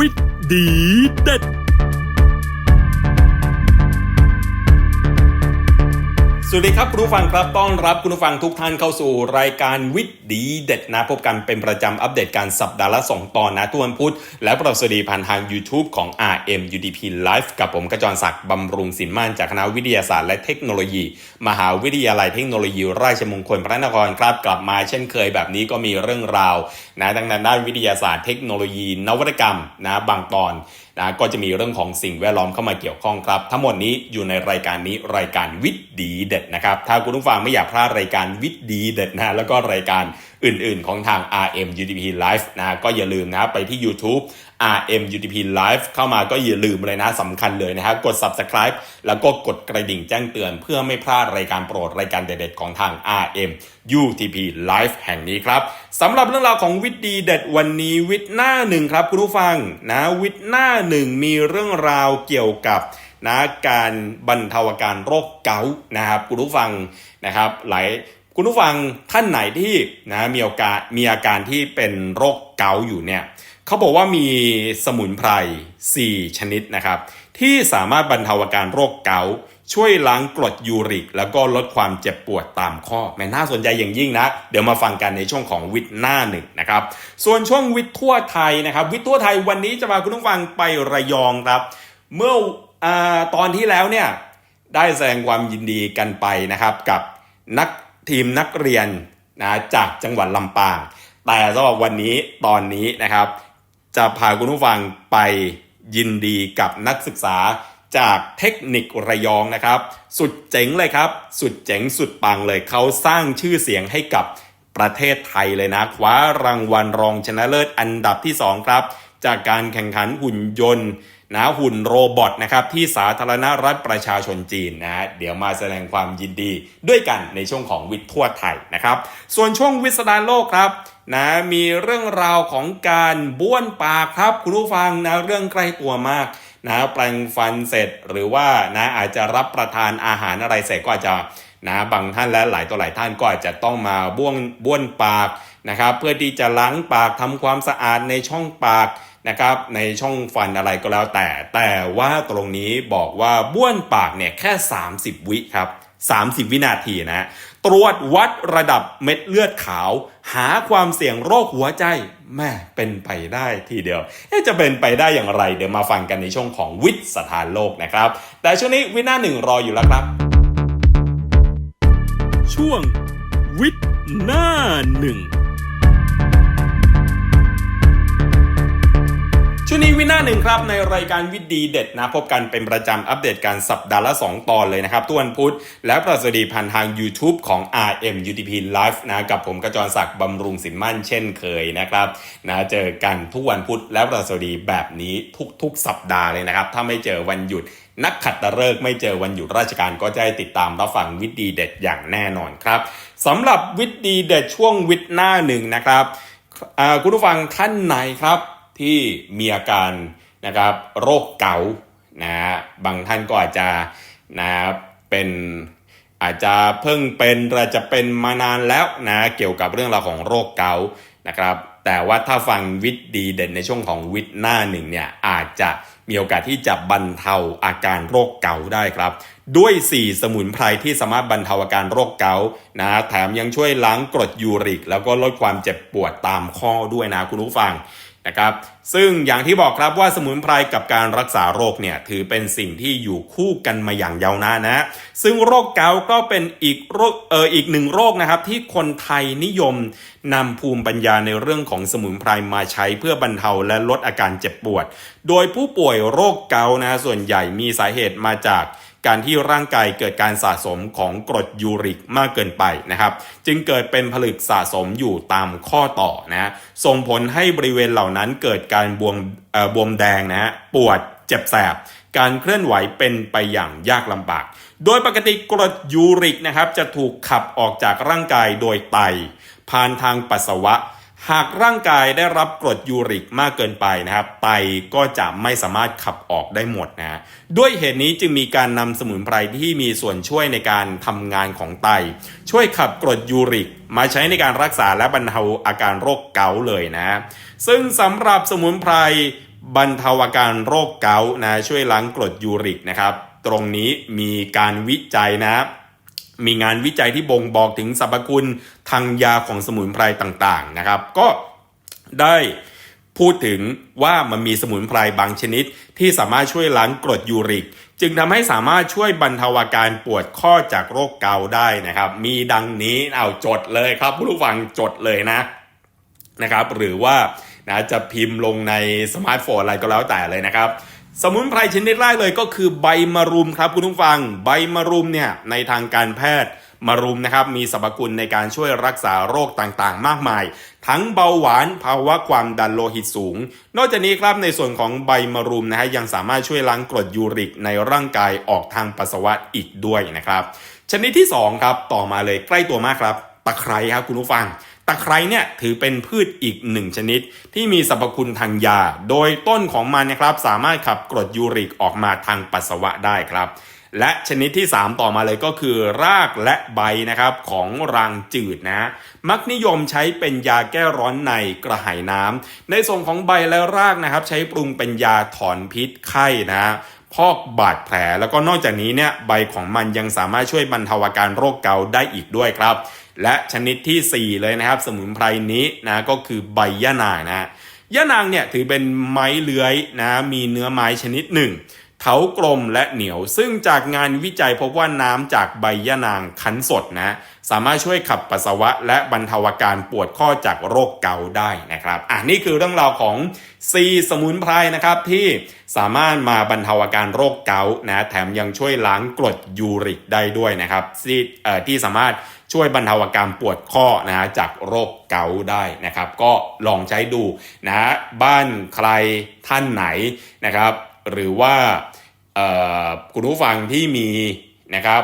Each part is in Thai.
วิตดีเด็ด สวัสดีครับคุณผู้ฟังครับต้อนรับคุณผู้ฟังทุกท่านเข้าสู่รายการวิทย์ดีเด็ดนะพบกันเป็นประจำอัปเดตการสัปดาห์ละ 2 ตอนนะทุกวันพุธและประสดีผ่านทาง YouTube ของ RM UDP Live กับผมกระจรศักดิ์บำรุงสินมั่นจากคณะวิทยาศาสตร์และเทคโนโลยี มหาวิทยาลัยเทคโนโลยีราชมงคลพระนครครับกลับมาเช่นเคยแบบนี้ก็มีเรื่องราวนะดังนั้นด้านวิทยาศาสตร์เทคโนโลยี นวัตกรรมนะบางตอน นะก็จะมีเรื่องของสิ่งแวดล้อมเข้ามาเกี่ยวข้องครับ ทั้งหมดนี้อยู่ในรายการนี้รายการวิทย์ดีเด็ดนะครับ ถ้าคุณผู้ฟังไม่อยากพลาดรายการวิทย์ดีเด็ดนะแล้วก็รายการ อื่นๆ ของทาง RM UDP Live นะก็อย่าลืมนะไปที่ YouTube RM UDP Live เข้ามาก็อย่าลืมเลยนะสำคัญเลยนะครับกด Subscribe แล้วก็กดกระดิ่งแจ้งเตือน เพื่อไม่พลาดรายการโปรดรายการเด็ดๆของทาง RM UTP Live แห่งนี้ครับสำหรับเรื่องราวของวิดีเด็ดวันนี้วิทย์หน้าหนึ่งครับคุณผู้ฟังนะวิทย์หน้าหนึ่งมีเรื่องราวเกี่ยวกับนะการบรรเทาอาการโรคเกาต์นะครับคุณผู้ฟังนะครับหลาย คุณผู้ฟังท่านไหนที่นะมีอาการมีอาการที่เป็นโรคเกาอยู่เนี่ยเขาบอกว่ามีสมุนไพร 4 ชนิดนะครับ ที่สามารถบรรเทาอาการโรคเกาช่วยล้างกรดยูริก แล้วก็ลดความเจ็บปวดตามข้อแม่น่าสนใจอย่างยิ่งนะ เดี๋ยวมาฟังกันในช่วงของวิทย์หน้าหนึ่งนะครับ ส่วนช่วงวิทย์ทั่วไทยนะครับ วิทย์ทั่วไทยวันนี้จะพาคุณผู้ฟังไประยองครับ เมื่ออตอนที่แล้วเนี่ยได้แสดงความยินดีกันไปนะครับกับนัก ทีมนักเรียนนะจากจังหวัดลำปาง แต่สำหรับวันนี้ตอนนี้นะครับ จะพาคุณผู้ฟังไปยินดีกับนักศึกษาจากเทคนิคระยองนะครับ สุดเจ๋งเลยครับ สุดเจ๋งสุดปังเลยเขาสร้างชื่อเสียงให้กับประเทศไทยเลยนะคว้ารางวัลรองชนะเลิศอันดับที่ 2 ครับ จากการแข่งขันหุ่นยนต์ นะหุ่นโรบอทนะครับที่สาธารณรัฐประชาชนจีนนะเดี๋ยวมาแสดงความยินดีด้วยกันในช่วงของวิทย์ทั่วไทยนะครับ ส่วนช่วงวิสดารโลกครับนะมีเรื่องราวของการบ้วนปากครับ คุณผู้ฟังนะเรื่องใกล้ตัวมากนะแปลงฟันเสร็จหรือว่านะอาจจะรับประทานอาหารอะไรเสร็จก็อาจจะนะบางท่านและหลายต่อหลายท่านก็อาจจะต้องมาบ้วนบ้วนปากนะครับ เพื่อที่จะล้างปากทำความสะอาดในช่องปาก นะครับในช่องฟันอะไรก็แล้วแต่ แต่ว่าตรงนี้บอกว่าบ้วนปากเนี่ยแค่ 30 วิครับ 30 วินาทีนะตรวจวัดระดับเม็ดเลือดขาว หาความเสี่ยงโรคหัวใจแม่เป็นไปได้ทีเดียวจะเป็นไปได้อย่างไร เดี๋ยวมาฟังกันในช่วงของวิทย์สถานโลกนะครับ แต่ช่วงนี้วินาหนึ่งรออยู่แล้วครับ ช่วงวิทย์หน้าหนึ่ง วงนี้วินาหนึ่งครับในรายการวิดีเด็ดนะ พบกันเป็นประจำอัปเดตการสัปดาห์ละ 2 ตอนเลยนะครับทุกวันพุธและประสดีผ่านทาง YouTube ของ RM UTP Live นะกับผมกระจรศักดิ์บำรุงสินมั่นเช่นเคยนะครับนะเจอกันทุกวันพุธและประสดีแบบนี้ทุกๆ สัปดาห์เลยนะครับ ถ้าไม่เจอวันหยุดนักขัดตะเลิกษ์ไม่เจอวันหยุดราชการก็จะได้ติดตามรับฟังวิดีเด็ดอย่างแน่นอนครับสำหรับวิดีเด็ดช่วงวิทย์หน้าหนึ่งนะครับคุณผู้ฟังท่านไหนครับ ที่มีอาการนะครับโรคเกาต์นะฮะบางท่านก็อาจจะนะเป็นอาจจะเพิ่งเป็นหรืออาจจะเป็นมานานแล้วนะเกี่ยวกับเรื่องราวของโรคเกาต์นะครับ แต่ว่าถ้าฟังวิทย์ดีเด่นในช่วงของวิทย์หน้าหนึ่งเนี่ยอาจจะมีโอกาสที่จะบรรเทาอาการโรคเกาต์ได้ครับ ด้วย 4 สมุนไพรที่สามารถบรรเทาอาการโรคเกาต์นะแถมยังช่วยล้างกรดยูริก แล้วก็ลดความเจ็บปวดตามข้อด้วยนะคุณผู้ฟัง นะครับซึ่งอย่างที่บอกครับว่าสมุนไพรกับการรักษาโรคเนี่ยถือเป็นสิ่งที่อยู่คู่กันมาอย่างยาวนานนะ ซึ่งโรคเกาต์ก็เป็นอีกโรคเอออีกหนึ่งโรคนะครับที่คนไทยนิยมนำภูมิปัญญาในเรื่องของสมุนไพรมาใช้เพื่อบรรเทาและลดอาการเจ็บปวด โดยผู้ป่วยโรคเกาต์นะส่วนใหญ่มีสาเหตุมาจาก การที่ร่างกายเกิดการสะสมของกรดยูริกมากเกินไปนะครับ จึงเกิดเป็นผลึกสะสมอยู่ตามข้อต่อนะส่งผลให้บริเวณเหล่านั้นเกิดการบวมบวมแดงนะฮะปวดเจ็บแสบ การเคลื่อนไหวเป็นไปอย่างยากลำบาก โดยปกติกรดยูริกนะครับจะถูกขับออกจากร่างกายโดยไตผ่านทางปัสสาวะ หากร่างกายได้รับกรดยูริกมากเกินไปนะครับ ไตก็จะไม่สามารถขับออกได้หมดนะด้วยเหตุนี้จึงมีการนำสมุนไพรที่มีส่วนช่วยในการทำงานของไต ช่วยขับกรดยูริก มาใช้ในการรักษาและบรรเทาอาการโรคเกาต์เลยนะ ซึ่งสำหรับสมุนไพรบรรเทาอาการโรคเกาต์นะช่วยล้างกรดยูริกนะครับ ตรงนี้มีการวิจัยนะ มีงานวิจัยที่บ่งบอกถึงสรรพคุณทางยาของสมุนไพรต่างๆนะครับ ก็ได้พูดถึงว่ามันมีสมุนไพรบางชนิด ที่สามารถช่วยล้างกรดยูริก จึงทำให้สามารถช่วยบรรเทาอาการปวดข้อจากโรคเกาต์ได้นะครับ มีดังนี้เอาจดเลยครับผู้ฟังจดเลยนะนะครับ หรือว่านะจะพิมพ์ลงในสมาร์ทโฟนอะไรก็แล้วแต่เลยนะครับ สมุนไพรชนิดแรกเลยก็คือใบมะรุมครับคุณผู้ฟัง ใบมะรุมเนี่ยในทางการแพทย์มะรุมนะครับมีสรรพคุณในการช่วยรักษาโรคต่างๆ มากมาย ทั้งเบาหวานภาวะความดันโลหิตสูง นอกจากนี้ครับในส่วนของใบมะรุมนะฮะยังสามารถช่วยล้างกรดยูริกในร่างกายออกทางปัสสาวะอีกด้วยนะครับ ชนิดที่สองครับต่อมาเลยใกล้ตัวมากครับ ตะไคร้ครับคุณผู้ฟัง ตะไคร้เนี่ยถือเป็นพืชอีกหนึ่งชนิด ที่มีสรรพคุณทางยา โดยต้นของมันนะครับสามารถขับกรดยูริกออกมาทางปัสสาวะได้ครับ และชนิดที่ 3 ต่อมาเลยก็คือ รากและใบนะครับของรางจืดนะ มักนิยมใช้เป็นยาแก้ร้อนในกระหายน้ำในส่วนของใบและรากนะครับ ใช้ปรุงเป็นยาถอนพิษไข้นะพอกบาดแผลแล้วก็นอกจากนี้เนี่ยใบของมันยังสามารถช่วยบรรเทาอาการโรคเกาต์ได้อีกด้วยครับ และชนิดทีสี่ 4 เลยนะครับ สมุนไพรนี้นะก็คือใบยะนางนะยะนางเนี่ยถือเป็นไม้เลื้อยนะมีเนื้อไม้ชนิดหนึ่งเถากลมและเหนียว ซึ่งจากงานวิจัยพบว่าน้ำจากใบยะนางคั้นสดนะ สามารถช่วยขับปัสสาวะ และบรรเทาอาการปวดข้อจากโรคเกาต์ได้นะครับอะนี่คือเรื่องราวของ4สมุนไพรนะครับที่สามารถมาบรรเทาอาการโรคเกาต์นะแถมยังช่วยล้างกรดยูริกได้ด้วยนะครับที่เอ่อที่สามารถ ช่วยบรรเทาอาการปวดข้อนะจากโรคเกาต์ได้นะครับ ก็ลองใช้ดูนะบ้านใครท่านไหนนะครับ หรือว่าคุณผู้ฟังที่มีนะครับ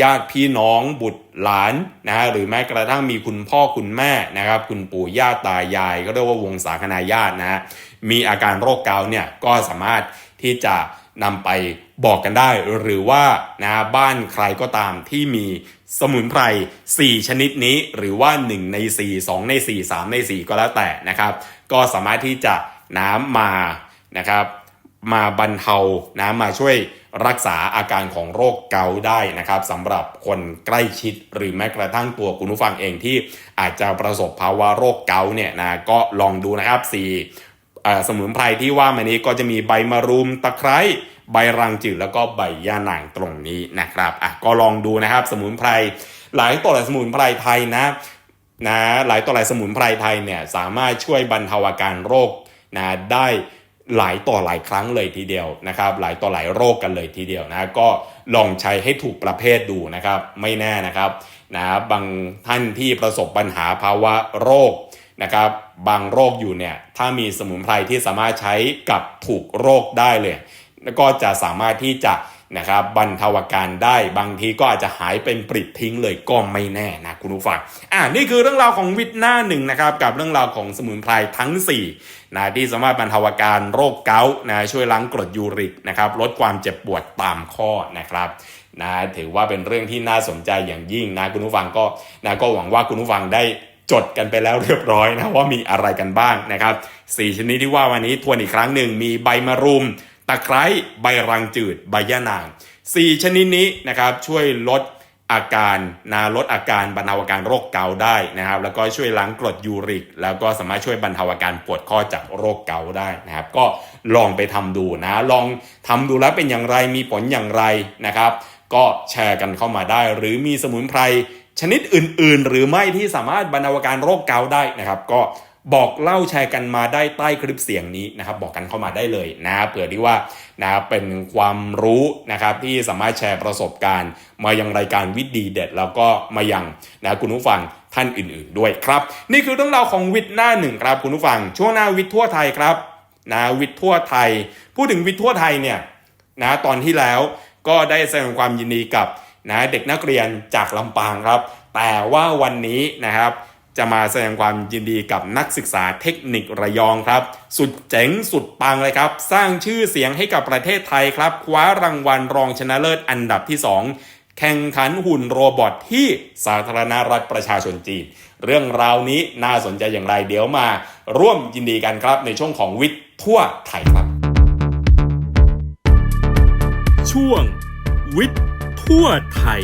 ญาติพี่น้องบุตรหลานนะฮะหรือแม้กระทั่งมีคุณพ่อคุณแม่นะครับ คุณปู่ย่าตายาย ก็เรียกว่าวงศาคณาญาตินะฮะมีอาการโรคเกาต์เนี่ยก็สามารถที่จะนำไปบอกกันได้ หรือว่านะบ้านใครก็ตามที่มี สมุนไพร 4 ชนิดนี้หรือว่า 1 ใน 4 2 ใน 4 3 ใน 4 ก็แล้วแต่นะครับ ก็สามารถที่จะน้ำมานะครับมาบรรเทานะมาช่วยรักษาอาการของโรคเกาต์ได้นะครับสำหรับคนใกล้ชิดหรือแม้กระทั่งตัวคุณผู้ฟังเองที่อาจจะประสบภาวะโรคเกาต์เนี่ยนะก็ลองดูนะครับ4สมุนไพรที่ว่ามานี้ก็จะมีใบมะรุมตะไคร้ ใบรังจืดแล้วก็ใบย่านางตรงนี้นะครับอะก็ลองดูนะครับ สมุนไพรหลายตัวหลายสมุนไพรไทยนะนะหลายตัวหลายสมุนไพรไทยเนี่ยสามารถช่วยบรรเทาอาการโรคนะได้หลายต่อหลายครั้งเลยทีเดียวนะครับ หลายต่อหลายโรคกันเลยทีเดียวนะก็ลองใช้ให้ถูกประเภทดูนะครับ ไม่แน่นะครับนะบางท่านที่ประสบปัญหาภาวะโรคนะครับ บางโรคอยู่เนี่ยถ้ามีสมุนไพรที่สามารถใช้กับถูกโรคได้เลย ก็จะสามารถที่จะนะครับบรรเทาอาการได้บางทีก็อาจจะหายเป็นปริดทิ้งเลยก็ไม่แน่นะคุณผู้ฟังอ่านี่คือเรื่องราวของวิทย์หน้าหนึ่งนะครับกับเรื่องราวของสมุนไพรทั้ง4นะที่สามารถบรรเทาอาการโรคเกาต์นะช่วยล้างกรดยูริกนะครับลดความเจ็บปวดตามข้อนะครับนะถือว่าเป็นเรื่องที่น่าสนใจอย่างยิ่งนะคุณผู้ฟังก็นะก็หวังว่าคุณผู้ฟังได้จดกันไปแล้วเรียบร้อยนะว่ามีอะไรกันบ้างนะครับสี่ชนิดที่ว่าวันนี้ทวนอีกครั้งหนึ่งมีใบมะรุม ตะไคร้ใบรังจืด ใบยะนาง 4 ชนิดนี้นะครับช่วยลดอาการนะลดอาการบรรเทาอาการโรคเกาต์ได้นะครับ แล้วก็ช่วยล้างกรดยูริก แล้วก็สามารถช่วยบรรเทาอาการปวดข้อจากโรคเกาต์ได้นะครับ ก็ลองไปทำดูนะ ลองทำดูแล้วเป็นอย่างไรมีผลอย่างไรนะครับ ก็แชร์กันเข้ามาได้ หรือมีสมุนไพรชนิดอื่น ๆ หรือไม่ที่สามารถบรรเทาอาการโรคเกาต์ได้นะครับ ก็ บอกเล่าแชร์กันมาได้ใต้คลิปเสียงนี้นะครับบอกกันเข้ามาได้เลยนะเผื่อที่ว่านะเป็นความรู้นะครับที่สามารถแชร์ประสบการณ์ มายังรายการวิดีเด็ด แล้วก็มายังนะคุณผู้ฟังท่านอื่น ๆ ด้วยครับ นี่คือเรื่องราวของวิทย์หน้าหนึ่งครับคุณผู้ฟังช่วงหน้าวิทย์ทั่วไทยครับนะวิทย์ทั่วไทย พูดถึงวิทย์ทั่วไทยเนี่ยนะตอนที่แล้วก็ได้แสดงความยินดีกับนะเด็กนักเรียนจากลำปางครับ แต่ว่าวันนี้นะครับ จะมาแสดงความยินดีกับนักศึกษาเทคนิคระยองครับ สุดเจ๋งสุดปังเลยครับ สร้างชื่อเสียงให้กับประเทศไทยครับ คว้ารางวัลรองชนะเลิศอันดับที่ 2 แข่งขันหุ่นโรบอทที่สาธารณรัฐประชาชนจีน เรื่องราวนี้น่าสนใจอย่างไรเดี๋ยวมา ร่วมยินดีกันครับในช่วงของวิทย์ทั่วไทยครับ ช่วง วิทย์ทั่วไทย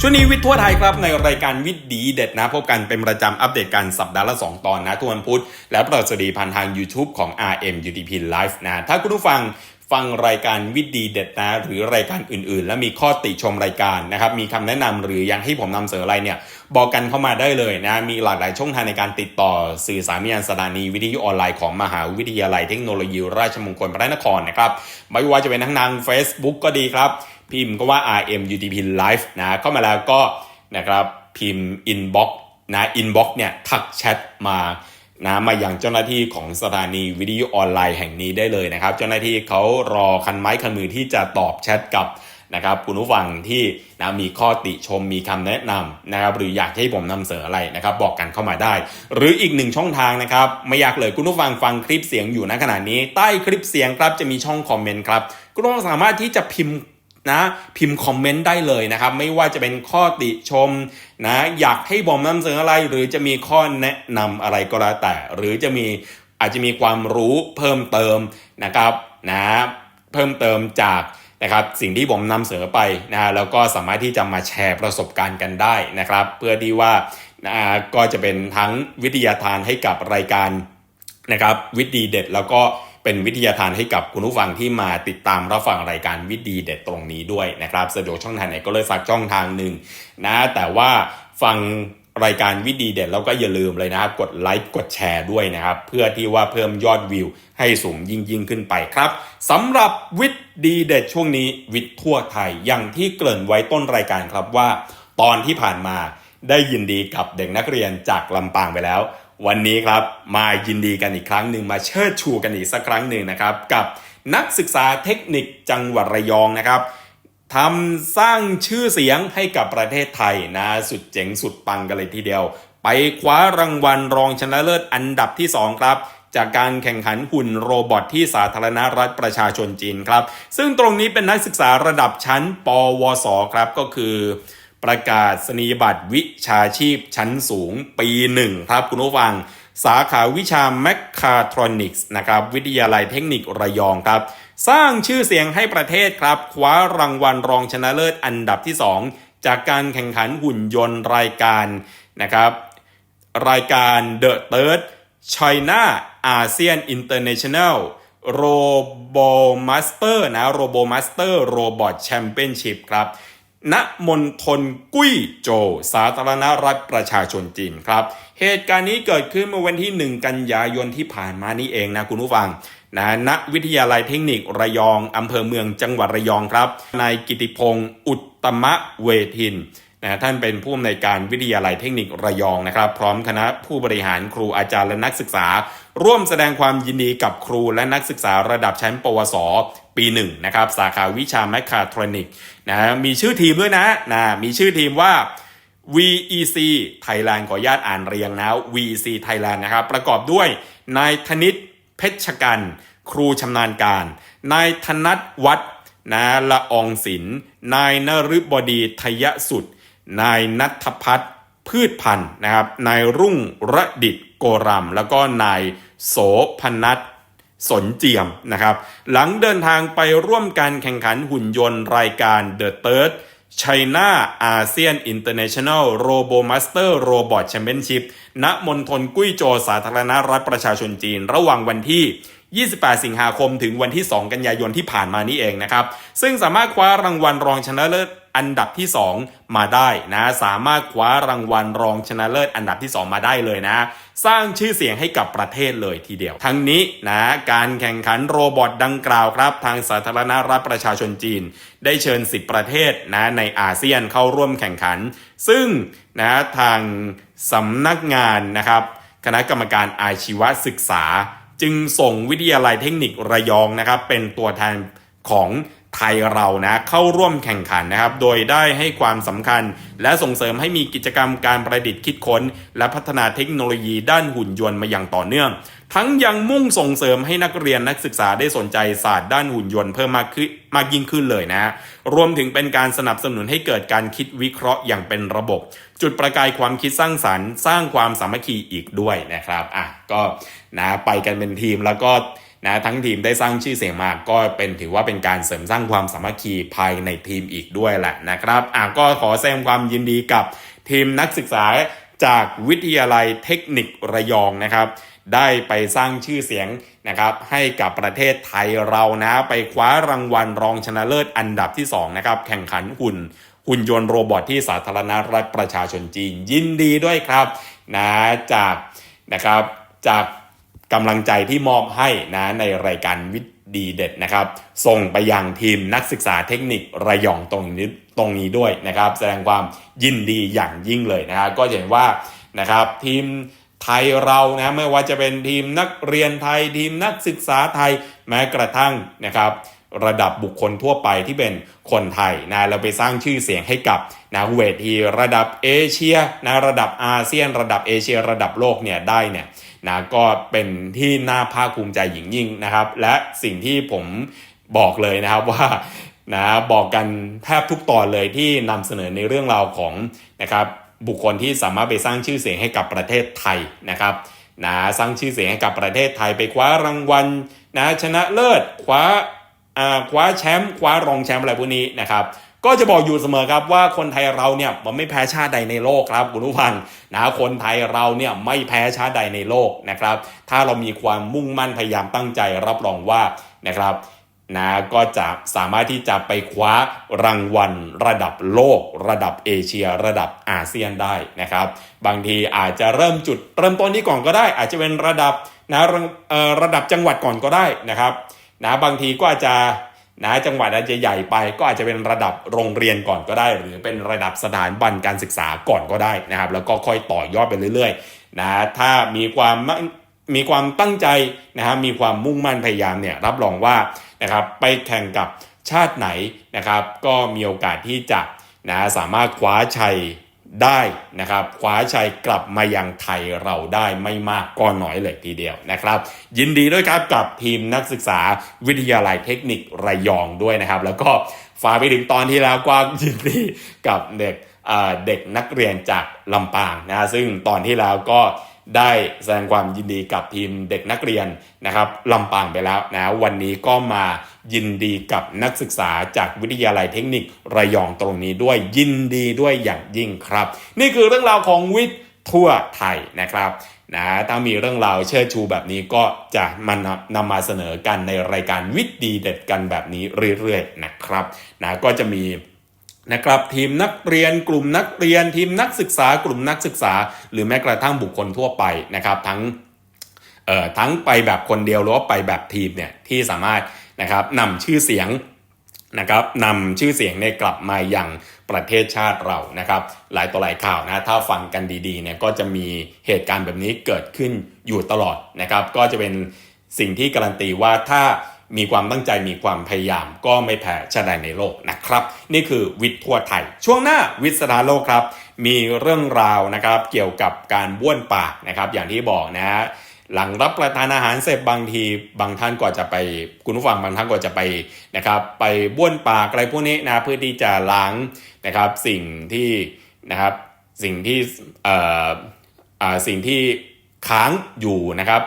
ช่วงนี้วิทย์ทั่วไทยครับในรายการวิทย์ดีเด็ดนะ พบกันเป็นประจำอัปเดตกันสัปดาห์ละ 2 ตอนนะทุกวันพุธและประสดีผ่านทาง YouTube ของ RM UTP Live นะ ถ้าคุณผู้ฟังฟังรายการวิทย์ดีเด็ดนะ หรือรายการอื่นๆ และมีข้อติชมรายการนะครับ มีคำแนะนำหรือยังให้ผมนำเสนออะไรเนี่ย บอกกันเข้ามาได้เลยนะ มีหลากหลายช่องทางในการติดต่อสื่อสารมิยานสถานีวิทยุออนไลน์ของมหาวิทยาลัยเทคโนโลยี ราชมงคลพระนครนะครับ ไม่ว่าจะเป็นทั้งทาง Facebook ก็ดีครับ พิมพ์ก็ว่า RM UTP Live นะเข้ามาแล้วก็นะครับพิมพ์ inbox นะ inbox เนี่ยทักแชทมานะมาอย่างเจ้าหน้าที่ของสถานีวิทยุออนไลน์แห่งนี้ได้เลยนะครับ เจ้าหน้าที่เขารอคันไม้คันมือที่จะตอบแชทกับนะครับคุณผู้ฟังที่นะมีข้อติชมมีคำแนะนำนะครับหรืออยากให้ผมนำเสนออะไรนะครับ บอกกันเข้ามาได้ หรืออีกหนึ่งช่องทางนะครับ ไม่อยากเลยคุณผู้ฟังฟังคลิปเสียงอยู่ณขณะนี้ ใต้คลิปเสียงครับจะมีช่องคอมเมนต์ครับคุณผู้ฟังสามารถที่จะพิมพ์ นะพิมพ์คอมเมนต์ได้เลยนะครับ ไม่ว่าจะเป็นข้อติชมนะอยากให้ผมนำเสนออะไร หรือจะมีข้อแนะนำอะไรก็แล้วแต่ หรือจะมีอาจจะมีความรู้เพิ่มเติมนะครับนะเพิ่มเติมจากนะครับสิ่งที่ผมนำเสนอไปนะแล้วก็สามารถที่จะมาแชร์ประสบการณ์กันได้นะครับ เพื่อที่ว่านะก็จะเป็นทั้งวิทยาทานให้กับรายการนะครับวิธีเด็ดแล้วก็ เป็นวิทยาทานให้กับคุณผู้ฟังที่มาติดตามรับฟังรายการวิธีเด็ดตรงนี้ด้วยนะครับสะดวกช่องทางไหนก็เลยสักช่องทางหนึ่งนะแต่ว่าฟังรายการวิธีเด็ดแล้วก็อย่าลืมเลยนะครับ กดไลค์กดแชร์ด้วยนะครับ เพื่อที่ว่าเพิ่มยอดวิว ให้สูงยิ่งยิ่งขึ้นไปครับสำหรับวิธีเด็ดช่วงนี้วิทย์ทั่วไทยอย่างที่เกริ่นไว้ต้นรายการครับว่า ตอนที่ผ่านมาได้ยินดีกับเด็กนักเรียนจากลำปางไปแล้ว วันนี้ครับมายินดีกันอีกครั้งหนึ่งมาเชิดชูกันอีกสักครั้งหนึ่งนะครับ กับนักศึกษาเทคนิคจังหวัดระยองนะครับทำสร้างชื่อเสียงให้กับประเทศไทยนะสุดเจ๋งสุดปังกันเลยทีเดียว ไปคว้ารางวัลรองชนะเลิศอันดับที่ 2 ครับจากการแข่งขันหุ่นโรบอทที่สาธารณรัฐประชาชนจีนครับ ซึ่งตรงนี้เป็นนักศึกษาระดับชั้น ปวส ครับก็คือ ประกาศนียบัตรวิชาชีพชั้นสูงปีหนึ่งครับคุณผู้ฟัง สาขาวิชาแมคคาทรอนิกส์นะครับวิทยาลัยเทคนิคระยองครับ สร้างชื่อเสียงให้ประเทศครับ คว้ารางวัลรองชนะเลิศอันดับที่ 2 จากการแข่งขันหุ่นยนต์รายการนะครับรายการ The Third China ASEAN International Robo Master นะ Robo Master Robot Championship ครับ ณมณฑลกุ้ยโจวสาธารณรัฐประชาชนจีนครับ เหตุการณ์นี้เกิดขึ้นเมื่อวันที่ 1 กันยายนที่ผ่านมานี่เองนะคุณผู้ฟังนะณวิทยาลัยเทคนิคระยองอำเภอเมืองจังหวัดระยองครับ นายกิติพงศ์อุตตมะเวทินนะท่านเป็นผู้อำนวยการวิทยาลัยเทคนิคระยองนะครับ พร้อมคณะผู้บริหารครูอาจารย์และนักศึกษา ร่วมแสดงความยินดีกับครูและนักศึกษาระดับชั้น ปวส ปีหนึ่งนะครับสาขาวิชาแมคคาทรอนิกนะมีชื่อทีมด้วยนะนะมีชื่อทีมว่า VEC Thailand ขออนุญาตอ่านเรียงนะ VEC Thailand นะครับประกอบด้วยนายธนิตเพชรกัน ครูชำนาญการ นายธนัทวัฒน์นะละอองศิลป์นายนฤบดีทยสุด นายนัทพัฒน์พืชพันธ์นะครับนายรุ่งระดิตโกรำแล้วก็นายโสพนัท สนเจียมนะครับ หลังเดินทางไปร่วมการแข่งขันหุ่นยนต์รายการ The Third China ASEAN International Robo Master Robot Championship ณมณฑลกุ้ยโจวสาธารณรัฐประชาชนจีน ระหว่างวันที่ 28 สิงหาคมถึงวันที่ 2 กันยายนที่ผ่านมานี้เองนะครับ ซึ่งสามารถคว้ารางวัลรองชนะเลิศ อันดับที่ 2 มาได้นะ สามารถคว้ารางวัลรองชนะเลิศอันดับที่ 2 มาได้เลยนะ สร้างชื่อเสียงให้กับประเทศเลยทีเดียว ทั้งนี้นะการแข่งขันโรบอทดังกล่าวครับ ทางสาธารณรัฐประชาชนจีน ได้เชิญ 10 ประเทศนะในอาเซียนเข้าร่วมแข่งขัน ซึ่งนะทางสำนักงานนะครับคณะกรรมการอาชีวศึกษา จึงส่งวิทยาลัยเทคนิคระยองนะครับ เป็นตัวแทนของ ไทยเรานะเข้าร่วมแข่งขันนะครับ โดยได้ให้ความสำคัญ และส่งเสริมให้มีกิจกรรมการประดิษฐ์คิดค้น และพัฒนาเทคโนโลยีด้านหุ่นยนต์มาอย่างต่อเนื่อง ทั้งยังมุ่งส่งเสริมให้นักเรียนนักศึกษาได้สนใจศาสตร์ด้านหุ่นยนต์เพิ่มมากขึ้นมากยิ่งขึ้นเลยนะ รวมถึงเป็นการสนับสนุนให้เกิดการคิดวิเคราะห์อย่างเป็นระบบ จุดประกายความคิดสร้างสรรค์ สร้างความสามัคคีอีกด้วยนะครับอะก็นะไปกันเป็นทีมแล้วก็ นะทั้งทีมได้สร้างชื่อเสียงมาก็เป็นถือว่าเป็นการเสริมสร้างความสามัคคีภายในทีมอีกด้วยแหละนะครับอะก็ขอแสดงความยินดีกับทีมนักศึกษาจากวิทยาลัยเทคนิคระยองนะครับ ได้ไปสร้างชื่อเสียงนะครับให้กับประเทศไทยเรานะไปคว้ารางวัลรองชนะเลิศอันดับที่2นะครับแข่งขันหุ่นหุ่นยนต์โรบอทที่สาธารณรัฐประชาชนจีนยินดีด้วยครับนะจากนะครับจาก กำลังใจที่มอบให้นะในรายการวิทย์ดีเด็ดนะครับ ส่งไปยังทีมนักศึกษาเทคนิคระยองตรงนี้ตรงนี้ด้วยนะครับ แสดงความยินดีอย่างยิ่งเลยนะครับก็เห็นว่านะครับทีมไทยเรานะไม่ว่าจะเป็นทีมนักเรียนไทยทีมนักศึกษาไทยแม้กระทั่งนะครับระดับบุคคลทั่วไปที่เป็นคนไทยนะเราไปสร้างชื่อเสียงให้กับนะเวทีระดับเอเชียนะระดับอาเซียน ระดับเอเชีย ระดับโลกเนี่ยได้เนี่ย นะก็เป็นที่น่าภาคภูมิใจอย่างยิ่งนะครับ และสิ่งที่ผมบอกเลยนะครับว่านะบอกกันแทบทุกตอนเลยที่นำเสนอในเรื่องราวของนะครับบุคคลที่สามารถไปสร้างชื่อเสียงให้กับประเทศไทยนะครับนะสร้างชื่อเสียงให้กับประเทศไทยไปคว้ารางวัลนะชนะเลิศคว้าอ่าคว้าแชมป์คว้ารองแชมป์อะไรพวกนี้นะครับ ก็จะบอกอยู่เสมอครับว่าคนไทยเราเนี่ยมันไม่แพ้ชาติใดในโลกครับคุณผู้ฟังนะคนไทยเราเนี่ยไม่แพ้ชาติใดในโลกนะครับ ถ้าเรามีความมุ่งมั่นพยายามตั้งใจรับรองว่านะครับนะก็จะสามารถที่จะไปคว้ารางวัลระดับโลก ระดับเอเชีย ระดับอาเซียนได้นะครับ บางทีอาจจะเริ่มจุดเริ่มต้นที่ก่อนก็ได้ อาจจะเป็นระดับนะระระดับจังหวัดก่อนก็ได้นะครับนะบางทีก็อาจจะ นะจังหวัดอาจจะใหญ่ไปก็อาจจะเป็นระดับโรงเรียนก่อนก็ได้ หรือเป็นระดับสถานบันการศึกษาก่อนก็ได้นะครับ แล้วก็ค่อยต่อยอดไปเรื่อยๆนะถ้ามีความมีความตั้งใจนะครับมีความมุ่งมั่นพยายามเนี่ยรับรองว่านะครับไปแข่งกับชาติไหนนะครับ ก็มีโอกาสที่จะนะสามารถคว้าชัย ได้นะครับคว้าชัยกลับมายังไทยเราได้ไม่มากก็น้อยเลยทีเดียวนะครับ ยินดีด้วยครับกับทีมนักศึกษาวิทยาลัยเทคนิคระยองด้วยนะครับ แล้วก็ฝากไปถึงตอนที่แล้วก็ยินดีกับเด็กเด็กนักเรียนจากลำปางนะซึ่งตอนที่แล้วก็ ได้แสดงความยินดีกับทีมเด็กนักเรียนนะครับลำปางไปแล้วนะวันนี้ก็มายินดีกับนักศึกษาจากวิทยาลัยเทคนิคระยองตรงนี้ด้วยยินดีด้วยอย่างยิ่งครับ นี่คือเรื่องราวของวิทย์ทั่วไทยนะครับนะถ้ามีเรื่องราวเชิดชูแบบนี้ก็จะมานำนำมาเสนอกันในรายการวิทย์ดีเด็ดกันแบบนี้เรื่อยๆนะครับนะก็จะมี นะครับทีมนักเรียนกลุ่มนักเรียนทีมนักศึกษากลุ่มนักศึกษา หรือแม้กระทั่งบุคคลทั่วไปนะครับทั้งเอ่อทั้งไปแบบคนเดียวหรือว่าไปแบบทีมเนี่ยที่สามารถนะครับนำชื่อเสียงนะครับนำชื่อเสียงเนี่ยกลับมาอย่างประเทศชาติเรานะครับ หลายต่อหลายข่าวนะถ้าฟังกันดีๆเนี่ยก็จะมีเหตุการณ์แบบนี้เกิดขึ้นอยู่ตลอดนะครับ ก็จะเป็นสิ่งที่การันตีว่าถ้า มีความตั้งใจมีความพยายามก็ไม่แพ้ชาติใดในโลกนะครับ นี่คือวิทย์ทั่วไทย ช่วงหน้าวิทย์สถานโลกครับ มีเรื่องราวนะครับเกี่ยวกับการบ้วนปากนะครับอย่างที่บอกนะฮะหลังรับประทานอาหารเสร็จบางทีบางท่านก็จะไปคุณผู้ฟังบางท่านก็จะไปนะครับไปบ้วนปากอะไรพวกนี้นะเพื่อที่จะล้างนะครับสิ่งที่นะครับสิ่งที่เอ่ออสิ่งที่ค้างอยู่นะครับ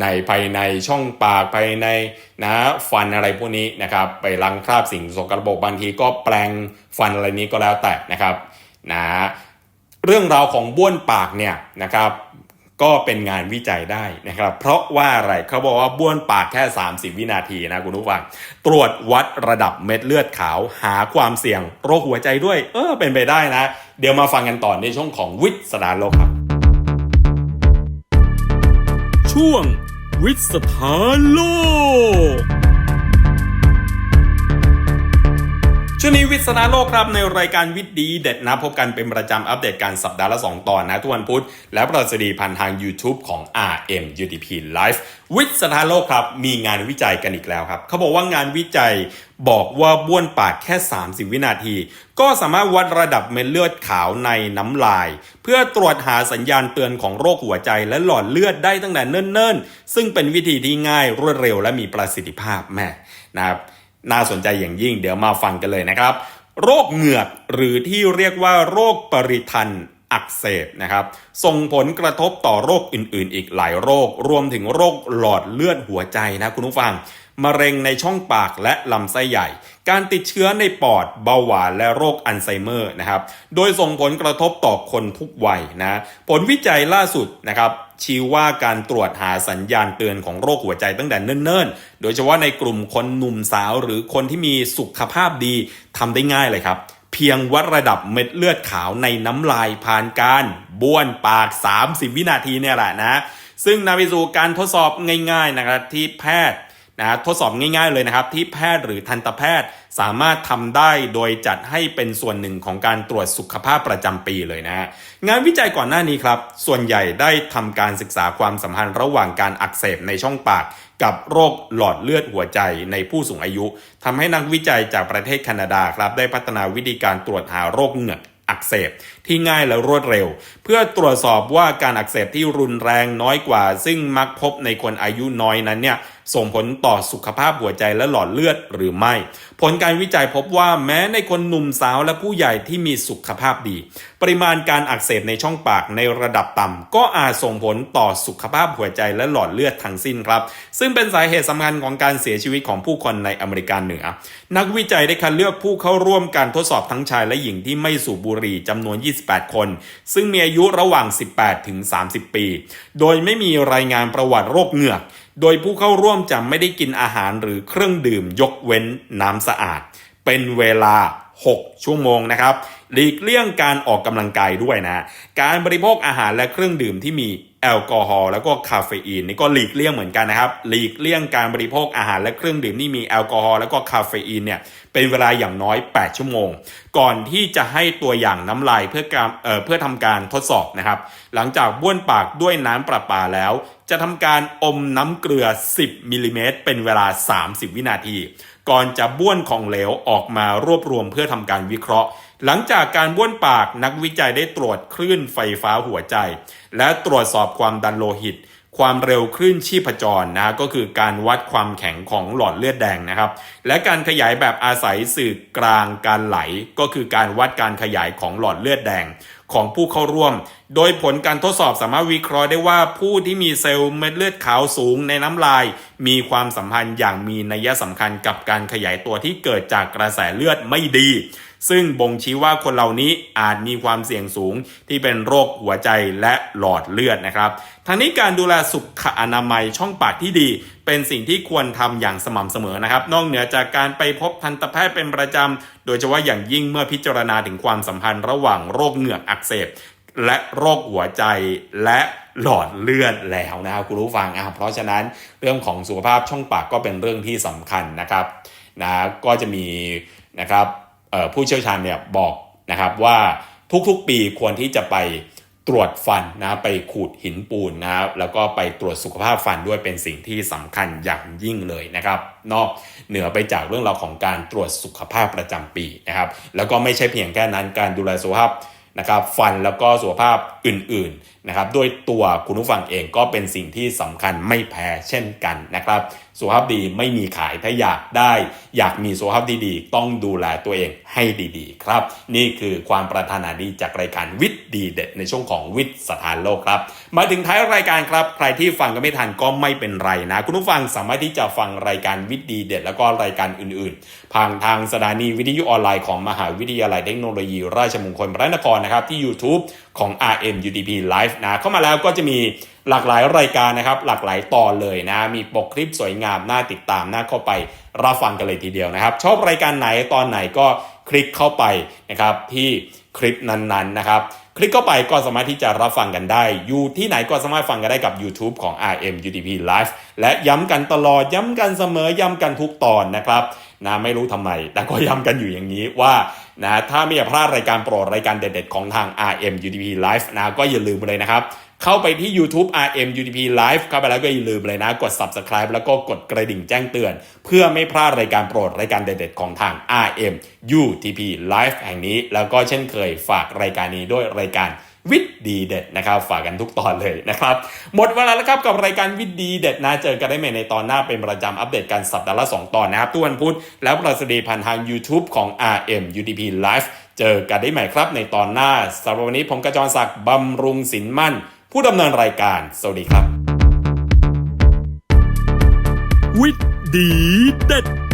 ในภายในช่องปากภายในนะฟันอะไรพวกนี้นะครับไปล้างคราบสิ่งสกปรกบางทีก็แปลงฟันอะไรนี้ก็แล้วแต่นะครับนะเรื่องราวของบ้วนปากเนี่ยนะครับก็เป็นงานวิจัยได้นะครับ เพราะว่าอะไรเขาบอกว่าบ้วนปากแค่ 30 วินาทีนะคุณผู้ฟังตรวจวัดระดับเม็ดเลือดขาวหาความเสี่ยงโรคหัวใจด้วย เออเป็นไปได้นะ เดี๋ยวมาฟังกันต่อในช่วงของวิทย์สดารโลกครับ ช่วงวิทย์สถานโลก ช่วงนี้วิศนาโลกครับในรายการวิทย์ดีเด็ดนะ พบกันเป็นประจำอัปเดตการสัปดาห์ละ 2 ตอนนะทุกวันพุธ และประสดีผ่านทาง YouTube ของ RM UTP Live วิศนาโลกครับ มีงานวิจัยกันอีกแล้วครับ เขาบอกว่างานวิจัยบอกว่าบ้วนปากแค่ 30 วินาที ก็สามารถวัดระดับเม็ดเลือดขาวในน้ำลาย เพื่อตรวจหาสัญญาณเตือนของโรคหัวใจและหลอดเลือดได้ตั้งแต่เนิ่นๆ ซึ่งเป็นวิธีที่ง่ายรวดเร็วและมีประสิทธิภาพแม่นะครับ น่าสนใจอย่างยิ่งเดี๋ยวมาฟังกันเลยนะครับ โรคเหงือกหรือที่เรียกว่าโรคปริทันอักเสบนะครับ ส่งผลกระทบต่อโรคอื่น ๆ อีกหลายโรค รวมถึงโรคหลอดเลือดหัวใจนะคุณผู้ฟังมะเร็งในช่องปากและลำไส้ใหญ่ การติดเชื้อในปอดเบาหวานและโรคอัลไซเมอร์นะครับ โดยส่งผลกระทบต่อคนทุกวัยนะ ผลวิจัยล่าสุดนะครับ ชี้ว่าการตรวจหาสัญญาณเตือนของโรคหัวใจตั้งแต่เนิ่นๆ โดยเฉพาะในกลุ่มคนหนุ่มสาวหรือคนที่มีสุขภาพดีทำได้ง่ายเลยครับ เพียงวัดระดับเม็ดเลือดขาวในน้ำลายผ่านการบ้วนปาก 30 วินาทีเนี่ยแหละนะ ซึ่งนำไปสู่การทดสอบง่ายๆนะครับที่แพทย์ นะทดสอบง่ายๆเลยนะครับที่แพทย์หรือทันตแพทย์สามารถทำได้โดยจัดให้เป็นส่วนหนึ่งของการตรวจสุขภาพประจำปีเลยนะฮะงานวิจัยก่อนหน้านี้ครับ ส่วนใหญ่ได้ทำการศึกษาความสัมพันธ์ระหว่างการอักเสบในช่องปาก กับโรคหลอดเลือดหัวใจในผู้สูงอายุทำให้นักวิจัยจากประเทศแคนาดาครับได้พัฒนาวิธีการตรวจหาโรคเหงือกอักเสบ ที่ง่ายและรวดเร็ว เพื่อตรวจสอบว่าการอักเสบที่รุนแรงน้อยกว่า ซึ่งมักพบในคนอายุน้อยนั้นเนี่ยส่งผลต่อสุขภาพหัวใจและหลอดเลือดหรือไม่ ผลการวิจัยพบว่าแม้ในคนหนุ่มสาวและผู้ใหญ่ที่มีสุขภาพดี ปริมาณการอักเสบในช่องปากในระดับต่ำก็อาจส่งผลต่อสุขภาพหัวใจและหลอดเลือดทั้งสิ้นครับ ซึ่งเป็นสาเหตุสำคัญของการเสียชีวิตของผู้คนในอเมริกาเหนือ นักวิจัยได้คัดเลือกผู้เข้าร่วมการทดสอบทั้งชายและหญิงที่ไม่สูบบุหรี่จำนวน28 คน ซึ่งมีอายุระหว่าง 18 ถึง 30 ปี โดยไม่มีรายงานประวัติโรคเหงือก โดยผู้เข้าร่วมจะไม่ได้กินอาหารหรือเครื่องดื่มยกเว้นน้ำสะอาด เป็นเวลา 6 ชั่วโมงนะครับ หลีกเลี่ยงการออกกำลังกายด้วยนะ การบริโภคอาหารและเครื่องดื่มที่มี แอลกอฮอล์แล้วก็คาเฟอีนนี่ก็หลีกเลี่ยงเหมือนกันนะครับ หลีกเลี่ยงการบริโภคอาหารและเครื่องดื่มที่มีแอลกอฮอล์แล้วก็คาเฟอีนเนี่ยเป็นเวลาอย่างน้อย 8 ชั่วโมง ก่อนที่จะให้ตัวอย่างน้ำลายเพื่อการเอ่อเพื่อทำการทดสอบนะครับ หลังจากบ้วนปากด้วยน้ำประปาแล้ว จะทำการอมน้ำเกลือ 10มิลลิเมตรเป็นเวลา 30 วินาที ก่อนจะบ้วนของเหลวออกมารวบรวมเพื่อทำการวิเคราะห์ หลังจากการบ้วนปากนักวิจัยได้ตรวจคลื่นไฟฟ้าหัวใจ และตรวจสอบความดันโลหิต ความเร็วคลื่นชีพจรนะก็คือการวัดความแข็งของหลอดเลือดแดงนะครับ และการขยายแบบอาศัยสื่อกลางการไหล ก็คือการวัดการขยายของหลอดเลือดแดงของผู้เข้าร่วม โดยผลการทดสอบสามารถวิเคราะห์ได้ว่าผู้ที่มีเซลล์เม็ดเลือดขาวสูงในน้ำลาย มีความสัมพันธ์อย่างมีนัยสำคัญกับการขยายตัวที่เกิดจากกระแสเลือดไม่ดี ซึ่งบ่งชี้ว่าคนเหล่านี้อาจมีความเสี่ยงสูงที่เป็นโรคหัวใจและหลอดเลือดนะครับทางนี้การดูแลสุขอนามัยช่องปากที่ดี เป็นสิ่งที่ควรทำอย่างสม่ำเสมอนะครับ นอกเหนือจากการไปพบทันตแพทย์เป็นประจำโดยเฉพาะอย่างยิ่งเมื่อพิจารณาถึงความสัมพันธ์ระหว่างโรคเหงือกอักเสบและโรคหัวใจและหลอดเลือดแล้วนะครับคุณผู้ฟังอะเพราะฉะนั้นเรื่องของสุขภาพช่องปากก็เป็นเรื่องที่สำคัญนะครับนะก็จะมีนะครับ ผู้เชี่ยวชาญเนี่ยบอกนะครับว่าทุกๆปีควรที่จะไปตรวจฟันนะไปขูดหินปูนนะครับแล้วก็ไปตรวจสุขภาพฟันด้วยเป็นสิ่งที่สำคัญอย่างยิ่งเลยนะครับ นอกเหนือไปจากเรื่องราวของการตรวจสุขภาพประจำปีนะครับ แล้วก็ไม่ใช่เพียงแค่นั้นการดูแลสุขภาพนะครับ ฟันแล้วก็สุขภาพอื่น ๆ นะครับด้วยตัวคุณผู้ฟังเองก็เป็นสิ่งที่สำคัญไม่แพ้เช่นกันนะครับสุขภาพดีไม่มีขายถ้าอยากได้ อยากมีสุขภาพดีๆ ต้องดูแลตัวเองให้ดีๆ ครับ นี่คือความปรารถนาดีจากรายการวิทย์ดีเด็ดในช่วงของวิทย์สถานโลกครับ มาถึงท้ายรายการครับ ใครที่ฟังก็ไม่ทันก็ไม่เป็นไรนะ คุณผู้ฟังสามารถที่จะฟังรายการวิทย์ดีเด็ดแล้วก็รายการอื่นๆ ผ่านทางสถานีวิทยุออนไลน์ของมหาวิทยาลัยเทคโนโลยี ราชมงคลพระนครนะครับที่ YouTube ของ RM UDP Live นะเข้ามาแล้วก็จะมีหลากหลายรายการนะครับ หลากหลายตอนเลยนะ มีปกคลิปสวยงามน่าติดตามน่าเข้าไปรับฟังกันเลยทีเดียวนะครับ ชอบรายการไหนตอนไหนก็คลิกเข้าไปนะครับที่คลิปนั้นๆนะครับ คลิกเข้าไปก็สามารถที่จะรับฟังกันได้ อยู่ที่ไหนก็สามารถฟังกันได้กับ YouTube ของ RM UTP Live และย้ำกันตลอดย้ำกันเสมอย้ำกันทุกตอนนะครับนะไม่รู้ทำไม แต่ก็ย้ำกันอยู่อย่างนี้ว่า นะถ้าไม่อยากพลาดรายการโปรดรายการเด็ดๆของทาง RM UDP Live นะก็อย่าลืมเลยนะครับ เข้าไปที่ YouTube RM UDP Live เข้าไปแล้วก็อย่าลืมเลยนะ กด Subscribe แล้วก็กดกระดิ่งแจ้งเตือน เพื่อไม่พลาดรายการโปรดรายการเด็ดๆของทาง RM UTP Live แห่งนี้ แล้วก็เช่นเคยฝากรายการนี้ด้วยรายการ วิทย์ดีเด็ดนะครับฝากกันทุกตอนเลยนะครับ หมดเวลาแล้วครับกับรายการวิทย์ดีเด็ดนะเจอกันได้ใหม่ในตอนหน้าเป็นประจำอัปเดตกันสัปดาห์ละ2ตอนนะครับทุกวันพุธแล้วประสดีผ่านทาง YouTube ของ RM UTP Live เจอกันได้ใหม่ครับในตอนหน้าสำหรับวันนี้ผมกระจรศักดิ์บำรุงสินมั่น ผู้ดำเนินรายการ สวัสดีครับ วิทย์ดีเด็ด